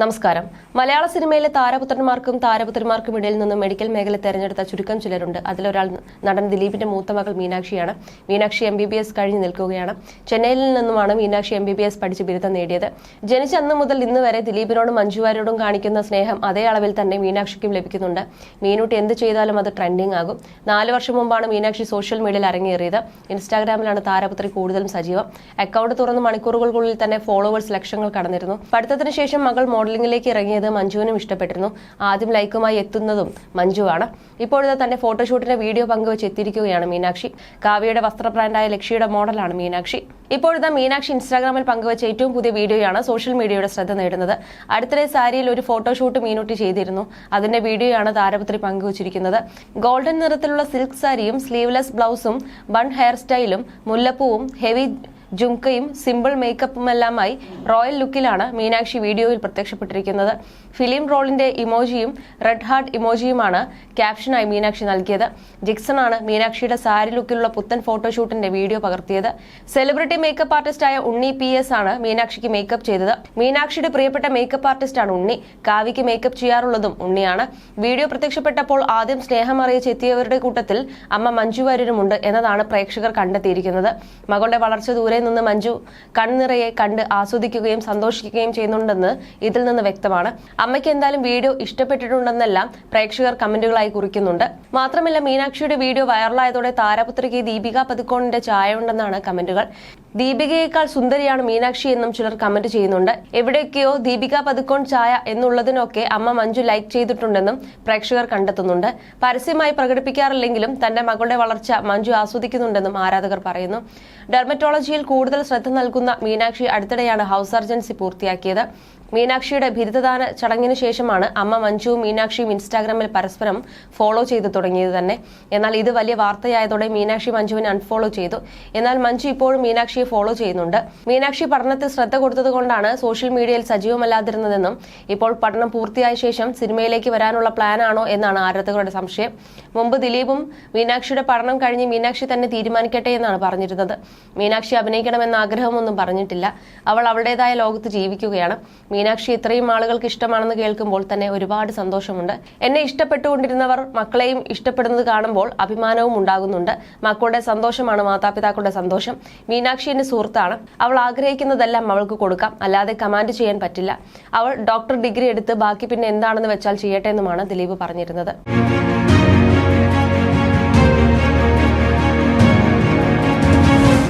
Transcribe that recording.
നമസ്കാരം. മലയാള സിനിമയിലെ താരപുത്രന്മാർക്കും താരപുത്രന്മാർക്കും ഇടയിൽ നിന്നും മെഡിക്കൽ മേഖല തെരഞ്ഞെടുത്ത ചുരുക്കം ചിലരുണ്ട്. അതിലൊരാൾ നടൻ ദിലീപിന്റെ മൂത്ത മകൾ മീനാക്ഷിയാണ്. Meenakshi M B B S കഴിഞ്ഞ് നിൽക്കുകയാണ്. ചെന്നൈയിൽ നിന്നുമാണ് Meenakshi M B B S പഠിച്ച് ബിരുദം നേടിയത്. ജനിച്ച അന്ന് മുതൽ ഇന്ന് വരെ ദിലീപിനോടും മഞ്ജുവാരോടും കാണിക്കുന്ന സ്നേഹം അതേ അളവിൽ തന്നെ മീനാക്ഷിക്കും ലഭിക്കുന്നുണ്ട്. മീനൂട്ടി എന്ത് ചെയ്താലും അത് ട്രെൻഡിംഗ് ആകും. നാല് വർഷം മുമ്പാണ് മീനാക്ഷി സോഷ്യൽ മീഡിയയിൽ അരങ്ങേറിയത്. ഇൻസ്റ്റാഗ്രാമിലാണ് താരപുത്രി കൂടുതലും സജീവം. അക്കൗണ്ട് തുറന്ന് മണിക്കൂറുകൾക്കുള്ളിൽ തന്നെ ഫോളോവേഴ്സ് ലക്ഷങ്ങൾ കടന്നിരുന്നു. പഠിത്തത്തിന് ശേഷം മകൾ മോഡലിംഗിലേക്ക് ഇറങ്ങിയത് മഞ്ജുവിനും ഇഷ്ടപ്പെട്ടിരുന്നു. ആദ്യം ലൈക്കുമായി എത്തുന്നതും മഞ്ജുവാണ്. ഇപ്പോഴത്തെ തന്റെ ഫോട്ടോഷൂട്ടിന്റെ വീഡിയോ പങ്കുവച്ച് എത്തിയിരിക്കുകയാണ് മീനാക്ഷി. കാവ്യയുടെ വസ്ത്ര ബ്രാൻഡായ ലക്ഷ്യയുടെ മോഡലാണ് മീനാക്ഷി. ഇപ്പോഴത്തെ മീനാക്ഷി ഇൻസ്റ്റാഗ്രാമിൽ പങ്കുവച്ച ഏറ്റവും പുതിയ വീഡിയോയാണ് സോഷ്യൽ മീഡിയയുടെ ശ്രദ്ധ നേടുന്നത്. അടുത്തിടെ സാരിയിൽ ഒരു ഫോട്ടോഷൂട്ട് മീനൂട്ടി ചെയ്തിരുന്നു. അതിന്റെ വീഡിയോയാണ് താരപത്രി പങ്കുവച്ചിരിക്കുന്നത്. ഗോൾഡൻ നിറത്തിലുള്ള സിൽക്ക് സാരിയും സ്ലീവ്ലെസ് ബ്ലൗസും ബൺ ഹെയർ സ്റ്റൈലും മുല്ലപ്പൂവും ഹെവി ജുംക്കയും സിമ്പിൾ മേക്കപ്പുമെല്ലാമായി റോയൽ ലുക്കിലാണ് മീനാക്ഷി വീഡിയോയിൽ പ്രത്യക്ഷപ്പെട്ടിരിക്കുന്നത്. ഫിലിം റോളിന്റെ ഇമോജിയും റെഡ് ഹാർട്ട് ഇമോജിയുമാണ് ക്യാപ്ഷനായി മീനാക്ഷി നൽകിയത്. ജിക്സൺ ആണ് മീനാക്ഷിയുടെ സാരി ലുക്കിലുള്ള പുത്തൻ ഫോട്ടോഷൂട്ടിന്റെ വീഡിയോ പകർത്തിയത്. സെലിബ്രിറ്റി മേക്കപ്പ് ആർട്ടിസ്റ്റായ ഉണ്ണി പി എസ് ആണ് മീനാക്ഷിക്ക് മേക്കപ്പ് ചെയ്തത്. മീനാക്ഷിയുടെ പ്രിയപ്പെട്ട മേക്കപ്പ് ആർട്ടിസ്റ്റാണ് ഉണ്ണി. കാവിക്ക് മേക്കപ്പ് ചെയ്യാറുള്ളതും ഉണ്ണിയാണ്. വീഡിയോ പ്രത്യക്ഷപ്പെട്ടപ്പോൾ ആദ്യം സ്നേഹം അറിയിച്ച് എത്തിയവരുടെ കൂട്ടത്തിൽ അമ്മ മഞ്ജു വാര്യരുമുണ്ട് എന്നതാണ് പ്രേക്ഷകർ കണ്ടെത്തിയിരിക്കുന്നത്. മകളുടെ വളർച്ച ദൂരെ നിന്ന് മഞ്ജു കൺനിറയെ കണ്ട് ആസ്വദിക്കുകയും സന്തോഷിക്കുകയും ചെയ്യുന്നുണ്ടെന്ന് ഇതിൽ നിന്ന് വ്യക്തമാണ്. അമ്മയ്ക്ക് എന്തായാലും വീഡിയോ ഇഷ്ടപ്പെട്ടിട്ടുണ്ടെന്നെല്ലാം പ്രേക്ഷകർ കമന്റുകളായി കുറിക്കുന്നുണ്ട്. മാത്രമല്ല മീനാക്ഷിയുടെ വീഡിയോ വൈറലായതോടെ താരപുത്രിക്ക് ദീപിക പതുക്കോണിന്റെ ചായ ഉണ്ടെന്നാണ് കമന്റുകൾ. ദീപികയേക്കാൾ സുന്ദരിയാണ് മീനാക്ഷി എന്നും ചിലർ കമന്റ് ചെയ്യുന്നുണ്ട്. എവിടെയൊക്കെയോ ദീപിക പതുക്കോൺ ചായ എന്നുള്ളതിനൊക്കെ അമ്മ മഞ്ജു ലൈക്ക് ചെയ്തിട്ടുണ്ടെന്നും പ്രേക്ഷകർ കണ്ടെത്തുന്നുണ്ട്. പരസ്യമായി പ്രകടിപ്പിക്കാറില്ലെങ്കിലും തന്റെ മകളുടെ വളർച്ച മഞ്ജു ആസ്വദിക്കുന്നുണ്ടെന്നും ആരാധകർ പറയുന്നു. ഡെർമറ്റോളജിയിൽ കൂടുതൽ ശ്രദ്ധ നൽകുന്ന മീനാക്ഷി അടുത്തിടെയാണ് ഹൗസ് സർജൻസി പൂർത്തിയാക്കിയത്. മീനാക്ഷിയുടെ ബിരുദദാന ചടങ്ങിന് ശേഷമാണ് അമ്മ മഞ്ജുവും മീനാക്ഷിയും ഇൻസ്റ്റാഗ്രാമിൽ പരസ്പരം ഫോളോ ചെയ്തു തുടങ്ങിയത് തന്നെ. എന്നാൽ ഇത് വലിയ വാർത്തയായതോടെ മീനാക്ഷി മഞ്ജുവിനെ അൺഫോളോ ചെയ്തു. എന്നാൽ മഞ്ജു ഇപ്പോഴും മീനാക്ഷിയെ ഫോളോ ചെയ്യുന്നുണ്ട്. മീനാക്ഷി പഠനത്തിൽ ശ്രദ്ധ കൊടുത്തതുകൊണ്ടാണ് സോഷ്യൽ മീഡിയയിൽ സജീവമല്ലാതിരുന്നതെന്നും ഇപ്പോൾ പഠനം പൂർത്തിയായ ശേഷം സിനിമയിലേക്ക് വരാനുള്ള പ്ലാനാണോ എന്നാണ് ആരാധകരുടെ സംശയം. മുമ്പ് ദിലീപും മീനാക്ഷിയുടെ പഠനം കഴിഞ്ഞ് മീനാക്ഷി തന്നെ തീരുമാനിക്കട്ടെ എന്നാണ് പറഞ്ഞിരുന്നത്. മീനാക്ഷി അഭിനയിക്കണമെന്ന ആഗ്രഹമൊന്നും പറഞ്ഞിട്ടില്ല. അവൾ അവളുടേതായ ലോകത്ത് ജീവിക്കുകയാണ്. മീനാക്ഷി ഇത്രയും ആളുകൾക്ക് ഇഷ്ടമാണെന്ന് കേൾക്കുമ്പോൾ തന്നെ ഒരുപാട് സന്തോഷമുണ്ട്. എന്നെ ഇഷ്ടപ്പെട്ടുകൊണ്ടിരുന്നവർ മക്കളെയും ഇഷ്ടപ്പെടുന്നത് കാണുമ്പോൾ അഭിമാനവും ഉണ്ടാകുന്നുണ്ട്. മക്കളുടെ സന്തോഷമാണ് മാതാപിതാക്കളുടെ സന്തോഷം. മീനാക്ഷി എന്റെ സുഹൃത്താണ്. അവൾ ആഗ്രഹിക്കുന്നതെല്ലാം അവൾക്ക് കൊടുക്കാം. അല്ലാതെ കമാൻഡ് ചെയ്യാൻ പറ്റില്ല. അവൾ ഡോക്ടർ ഡിഗ്രി എടുത്ത് ബാക്കി പിന്നെ എന്താണെന്ന് വെച്ചാൽ ചെയ്യട്ടെ എന്നുമാണ് ദിലീപ് പറഞ്ഞിരുന്നത്.